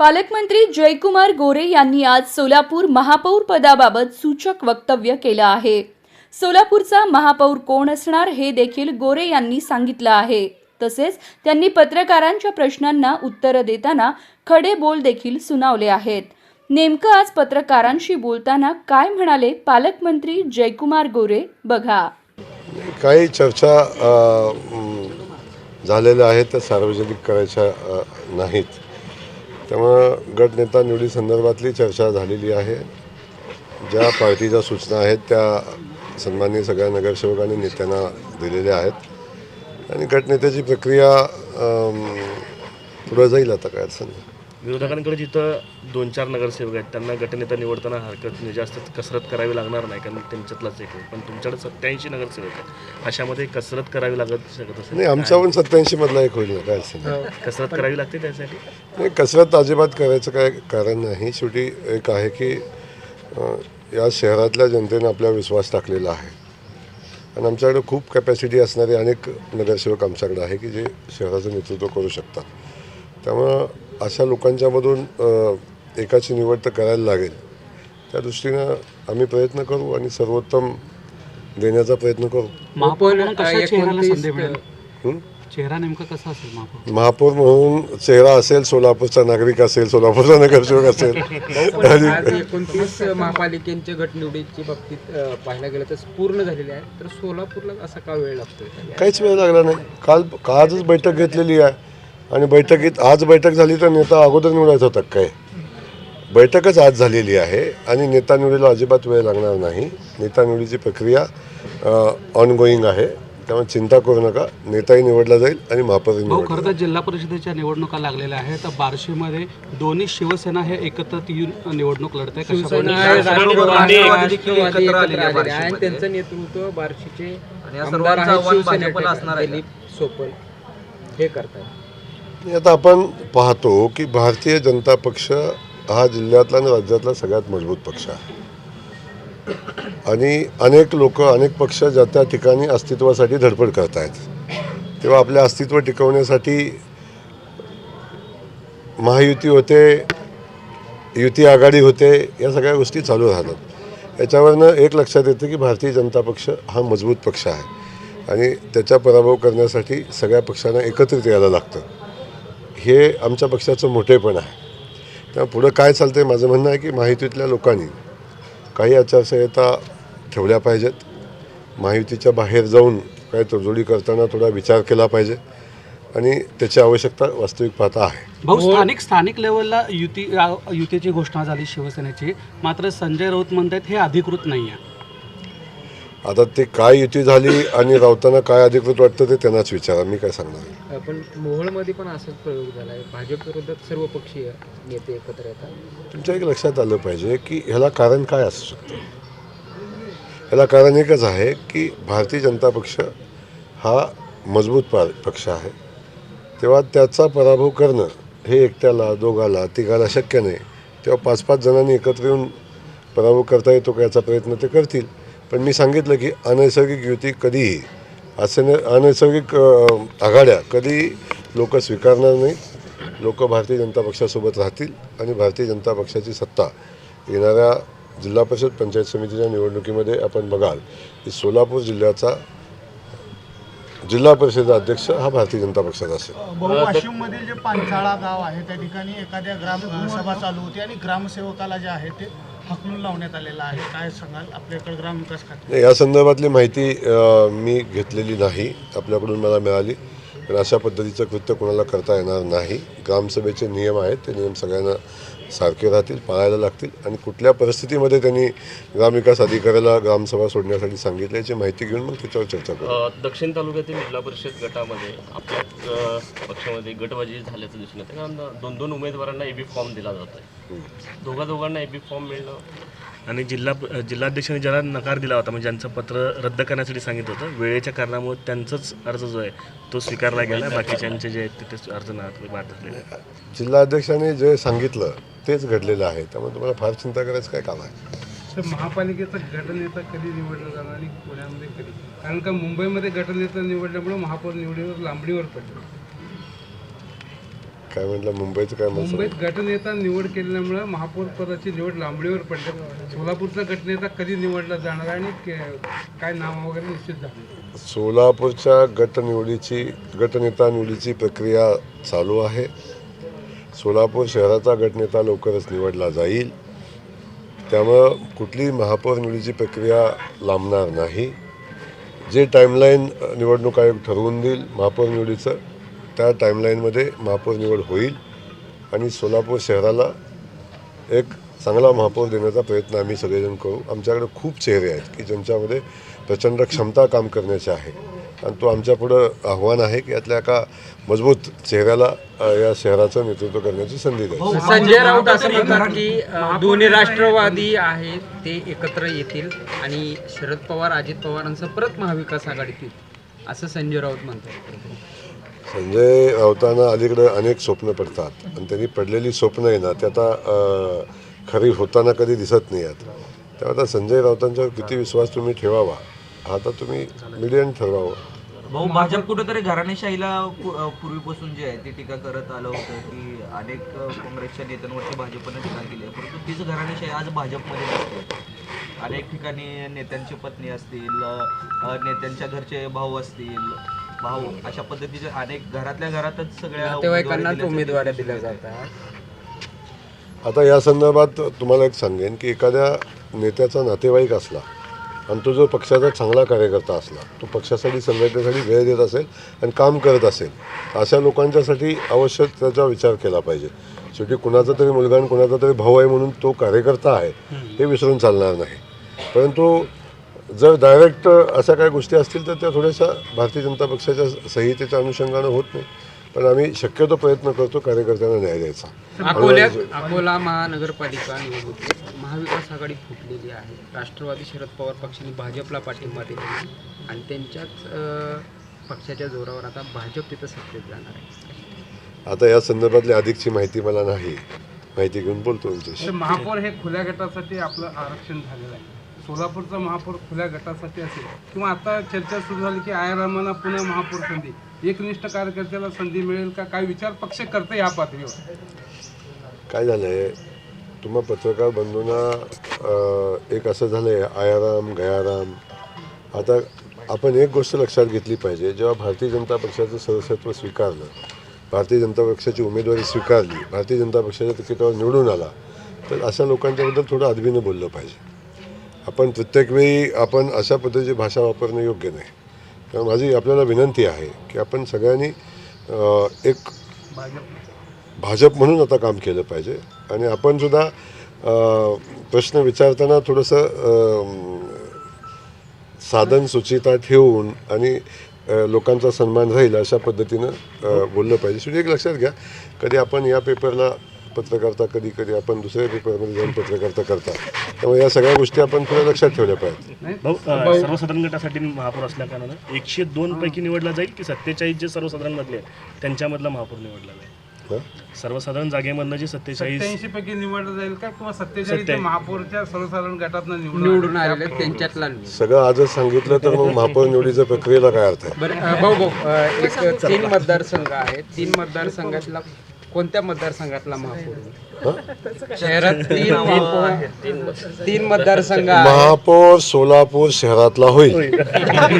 पालकमंत्री जयकुमार गोरे यांनी आज सोलापूर महापौर पदाबाबत सूचक वक्तव्य केलं आहे. सोलापूरचा महापौर कोण असणार हे देखील गोरे यांनी सांगितलं आहे. तसेच त्यांनी पत्रकारांच्या प्रश्नांना उत्तरं देताना खडे बोल देखील सुनावले आहेत. नेमकं आज पत्रकारांशी बोलताना काय म्हणाले पालकमंत्री जयकुमार गोरे? बघा. काही चर्चा झालेल्या आहेत त्या सार्वजनिक करायच्या नाहीत. त्यामुळं गटनेता निवडी संदर्भातली चर्चा झालेली आहे. ज्या पार्टीच्या सूचना आहेत त्या सन्माननीय सगळ्या नगरसेवक आणि नेत्यांना दिलेल्या आहेत. आणि गटनेत्याची प्रक्रिया पुढं जाईल आता काय अडचण नाही. विरोधकांकडे जिथं दोन चार नगरसेवक आहेत त्यांना गटनेता निवडताना हरकत नाही जास्त कसरत करावी लागणार नाही कारण त्यांच्यातलाच एक आहे. पण तुमच्याकडे सत्याऐंशी नगरसेवक आहेत. अशामध्ये कसरत करावी लागत शकत असेल. नाही आमचा पण सत्याऐंशी मधला एक होईल काय अडचण नाही. कसरत करावी लागते त्यासाठी? नाही कसरत अजिबात करायचं काय कारण नाही. शेवटी एक आहे की या शहरातल्या जनतेनं आपल्यावर विश्वास टाकलेला आहे. आणि आमच्याकडे खूप कॅपॅसिटी असणारे अनेक नगरसेवक आमच्याकडे आहे की जे शहराचं नेतृत्व करू शकतात. त्यामुळं अशा लोकांच्यामधून एकाची निवड तर करायला लागेल. त्या दृष्टीनं आम्ही प्रयत्न करू आणि सर्वोत्तम देण्याचा प्रयत्न करू? चेहरा नेमका कसा असेल महापौर? महापौर म्हणून चेहरा असेल सोलापूरचा नागरिक असेल सोलापूरचा नगरसेवक असेल. एकोणतीस महापालिकेच्या बाबतीत पाहायला गेलं तर पूर्ण झालेले आहे. तर सोलापूरला असा का वेळ लागतोय? काहीच वेळ लागला नाही. काल आजच बैठक घेतलेली आहे. आणि बैठकीत आज बैठक झाली तर नेता अगोदर निवडायचा होता काय बैठकच आज झालेली आहे आणि नेता निवडीला अजिबात वेळ लागणार नाही. नेता निवडीची प्रक्रिया ऑनगोईंग आहे. त्यामुळे चिंता करू नका. नेताही निवडला जाईल आणि महापौरही भाऊ निवडला खरं तर जिल्हा परिषदेच्या निवडणुका लागलेल्या आहेत. तर बार्शीमध्ये दोन्ही शिवसेना हे एकत्रित येऊन निवडणूक लढत आहे एकत्र त्यांचं नेतृत्व बार्शीचे सोपल. हे करतात आता आपण पाहतो की भारतीय जनता पक्ष हा जिल्ह्यातला आणि राज्यातला सगळ्यात मजबूत पक्ष आहे. आणि अनेक लोक अनेक पक्ष ज्या त्या ठिकाणी अस्तित्वासाठी धडपड करत आहेत तेव्हा आपले अस्तित्व टिकवण्यासाठी महायुती होते युती आघाडी होते या सगळ्या गोष्टी चालू राहतात. याच्यावरनं एक लक्षात येतं की भारतीय जनता पक्ष हा मजबूत पक्ष आहे. आणि त्याचा पराभव करण्यासाठी सगळ्या पक्षांना एकत्रित यायला लागतं. हे आमच्या पक्षाचं मोठेपण आहे. त्यामुळे पुढं काय चालतं आहे माझं म्हणणं आहे की माहितीतल्या लोकांनी काही आचारसंहिता ठेवल्या पाहिजेत. माहितीच्या बाहेर जाऊन काय तडजोडी करताना थोडा विचार केला पाहिजे आणि त्याची आवश्यकता वास्तविक पाहता आहे. भाऊ स्थानिक स्थानिक लेवलला युती युतीची घोषणा झाली शिवसेनेची. मात्र संजय राऊत म्हणतात हे अधिकृत नाही आहे आता ते काय युती झाली आणि राऊतांना काय अधिकृत वाटतं ते त्यांनाच विचारा मी काय सांगणार पण मोहोळमध्ये पण असाच प्रयोग झाला आहे. भाजप विरोधात सर्व पक्षीय नेते एकत्र येतात. तुमच्या एक लक्षात आलं पाहिजे की ह्याला कारण काय असू शकतं? ह्याला कारण एकच आहे की भारतीय जनता पक्ष हा मजबूत पा पक्ष आहे. तेव्हा त्याचा पराभव करणं हे एकट्याला दोघाला तिघाला शक्य नाही. तेव्हा पाच पाच जणांनी एकत्र येऊन पराभव करता येतो का याचा प्रयत्न ते करतील. पण मी सांगितलं की अनैसर्गिक युती कधीही असं न अनैसर्गिक आघाड्या कधी लोक स्वीकारणार नाहीत. लोक भारतीय जनता पक्षासोबत राहतील आणि भारतीय जनता पक्षाची सत्ता येणाऱ्या जिल्हा परिषद पंचायत समितीच्या निवडणुकीमध्ये आपण बघाल की सोलापूर जिल्ह्याचा जिल्हा परिषद अध्यक्ष हा भारतीय जनता पक्षाचा असेल. वाशिममधील जे पांचाळा गाव आहे त्या ठिकाणी एखाद्या ग्रामसभा चालू होती आणि ग्रामसेवकाला जे आहे ते हकलून लावण्यात आलेला आहे. काय सांगाल? आपल्याकडे ग्रामविकास खाते. या संदर्भातली माहिती अ, मी घेतलेली नाही. आपल्याकडून मला मिळाली. पण अशा पद्धतीचं कृत्य कोणाला करता येणार नाही. ग्रामसभेचे नियम आहेत. ते नियम सगळ्यांना सारखे राहतील पाळायला लागतील आणि कुठल्या परिस्थितीमध्ये त्यांनी ग्रामविकास अधिकाऱ्याला ग्रामसभा सोडण्यासाठी सांगितलं याची माहिती घेऊन मग त्याच्यावर चर्चा करू. दक्षिण तालुक्यातील जिल्हा परिषद गटामध्ये आपल्या पक्षामध्ये गटबाजी झाल्याचं दिसून येतं. कारण दोन दोन उमेदवारांना एबी फॉर्म दिला जातो आहे दोघा दोघांना एबी फॉर्म मिळणं आणि जिल्हा जिल्हाध्यक्षांनी ज्याला नकार दिला होता म्हणजे ज्यांचं पत्र रद्द करण्यासाठी सांगितलं होतं वेळेच्या कारणामुळे त्यांचाच अर्ज जो आहे तो स्वीकारला गेला बाकीच्यांचे जे आहेत ते- अर्ज ना बाद. जिल्हाध्यक्षाने जे सांगितलं तेच घडलेलं आहे. त्यामुळे तुम्हाला फार चिंता करायचं काय काम आहे? तर महापालिकेचा गटनेता कधी निवडला जाणार आणि पुण्यामध्ये कधी? कारण का मुंबईमध्ये गटनेता निवडल्यामुळे महापौर निवडीवर लांबडीवर पडलं. काय म्हटलं? मुंबईचं काय म्हणलं मुंबईत गटनेता निवड केल्यामुळे महापौर पदाची निवड लांबणीवर पडली. सोलापूरचा गटनेता कधी निवडला जाणार आणि के- काय नाव वगैरे निश्चित झालं सोलापूरच्या गट निवडीची गटनेता निवडीची प्रक्रिया चालू आहे. सोलापूर शहराचा गटनेता लवकरच निवडला जाईल. त्यामुळं कुठलीही महापौर निवडीची प्रक्रिया लांबणार नाही. जे टाईमलाईन निवडणूक आयोग ठरवून देईल महापौर निवडीचं त्या टाईमलाईनमध्ये महापौर निवड होईल आणि सोलापूर शहराला एक चांगला महापौर देण्याचा प्रयत्न आम्ही सगळेजण करू. आमच्याकडे खूप चेहरे आहेत की ज्यांच्यामध्ये प्रचंड क्षमता काम करण्याची आहे. आणि तो आमच्यापुढं आव्हान आहे की यातल्या एका मजबूत चेहऱ्याला या शहराचं नेतृत्व करण्याची संधी द्यायची. संजय राऊत असं म्हणतात की दोन्ही राष्ट्रवादी आहेत ते एकत्र येतील आणि शरद पवार अजित पवारांचं परत महाविकास आघाडीत येतील असं संजय राऊत म्हणतात. संजय राऊतांना अलीकडं अनेक स्वप्न पडतात आणि त्यांनी पडलेली स्वप्न आहे ना ते आता खरी होताना कधी दिसत नाही आहेत. तेव्हा आता संजय राऊतांच्यावर किती विश्वास तुम्ही ठेवावा हा आता तुम्ही मीडियाने ठरवावं. भाऊ भाजप कुठेतरी घराणेशाहीला पूर्वीपासून जे आहे ती टीका करत आलं होतं की अनेक काँग्रेसच्या नेत्यांवरती भाजपने टीका केली आहे. परंतु तीच घराणेशाही आज भाजपमध्ये दिसते अनेक ठिकाणी नेत्यांची पत्नी असतील नेत्यांच्या घरचे भाऊ असतील भाऊ अशा पद्धतीचे अनेक घरातल्या घरातच सगळ्या उमेदवारी उमेदवाऱ्या दिल्या जातात. आता या संदर्भात तुम्हाला एक सांगेन की एखाद्या नेत्याचा नातेवाईक असला आणि तो जो पक्षाचा चांगला कार्यकर्ता असला तो पक्षासाठी संघटनेसाठी वेळ देत असेल आणि काम करत असेल अशा लोकांच्यासाठी अवश्य त्याचा विचार केला पाहिजे. शेवटी कुणाचा तरी मुलगा आणि कुणाचा तरी भाऊ आहे म्हणून तो कार्यकर्ता आहे हे विसरून चालणार नाही. परंतु जर डायरेक्ट अशा काही गोष्टी असतील तर त्या थोड्याशा भारतीय जनता पक्षाच्या संहितेच्या अनुषंगानं होत नाही. पण आम्ही शक्यतो प्रयत्न करतो कार्यकर्त्यांना न्याय द्यायचा. अकोल्यात अकोला महानगरपालिका निवडणुकीत महाविकास आघाडी फुटलेली आहे. राष्ट्रवादी शरद पवार पक्षाने भाजपला पाठिंबा दिला आणि त्यांच्याच पक्षाच्या जोरावर आता भाजप तिथं सत्तेत जाणार आहे. आता या संदर्भातली अधिकची माहिती मला नाही. माहिती घेऊन बोलतो महापौर हे खुल्या गटासाठी आपलं आरक्षण झालेलं आहे. सोलापूरचा महापौर खुल्या गटासाठी असेल किंवा आता चर्चा सुरू झाली की आयरामांना पुन्हा महापौर संधी. एकनिष्ठ कार्यकर्त्याला संधी मिळेल का? काय विचार पक्ष करते या पातळीवर? काय झालं आहे तुम्हा पत्रकार बंधूंना एक असं झालं आहे आयाराम गयाराम आता आपण एक गोष्ट लक्षात घेतली पाहिजे. जेव्हा भारतीय जनता पक्षाचं सदस्यत्व स्वीकारलं भारतीय जनता पक्षाची उमेदवारी स्वीकारली भारतीय जनता पक्षाच्या तिकिटावर निवडून आला तर अशा लोकांच्याबद्दल थोडं अदबीनं बोललं पाहिजे. आपण प्रत्येक वेळी आपण अशा पद्धतीची भाषा वापरणं योग्य नाही. कारण माझी आपल्याला विनंती आहे की आपण सगळ्यांनी एक भाजप म्हणून आता काम केलं पाहिजे. आणि आपण सुद्धा प्रश्न विचारताना थोडंसं साधन सुचिता ठेवून आणि लोकांचा सन्मान राहील अशा पद्धतीनं बोललं पाहिजे. शेवटी एक लक्षात घ्या. कधी आपण या पेपरला पत्रकारता कधी कधी आपण दुसऱ्या पेपरमध्ये जाऊन पत्रकारता करता. त्यामुळे या सगळ्या गोष्टी आपण थोड्या लक्षात ठेवल्या पाहिजेत. भाऊ अ, सर्वसाधारण गटासाठी महापौर असल्या कारणानं एकशे दोन पैकी निवडला जाईल की सत्तेचाळीस जे सर्वसाधारण मधले आहेत त्यांच्यामधला महापौर निवडला जाईल? हं? सर्वसाधारण जागेमधनं जे सत्तेचाळीस सत्याऐंशी पैकी निवडलं जाईल का? किंवा सत्तेचाळीस ते महापौरच्या सर्वसाधारण गटातनं निवडून निवडून आलेले आहेत, त्यांच्यातला. सगळं आजच सांगितलं तर मग महापौर निवडीच्या प्रक्रियेला काय अर्थ आहे? बरं अं, भाऊ भाऊ अं, एक तीन मतदारसंघ आहेत. तीन मतदारसंघातला कोणत्या मतदारसंघातला महापौर? शहरात तीन महापौर. तीन मतदारसंघ महापौर सोलापूर शहरातला होईल.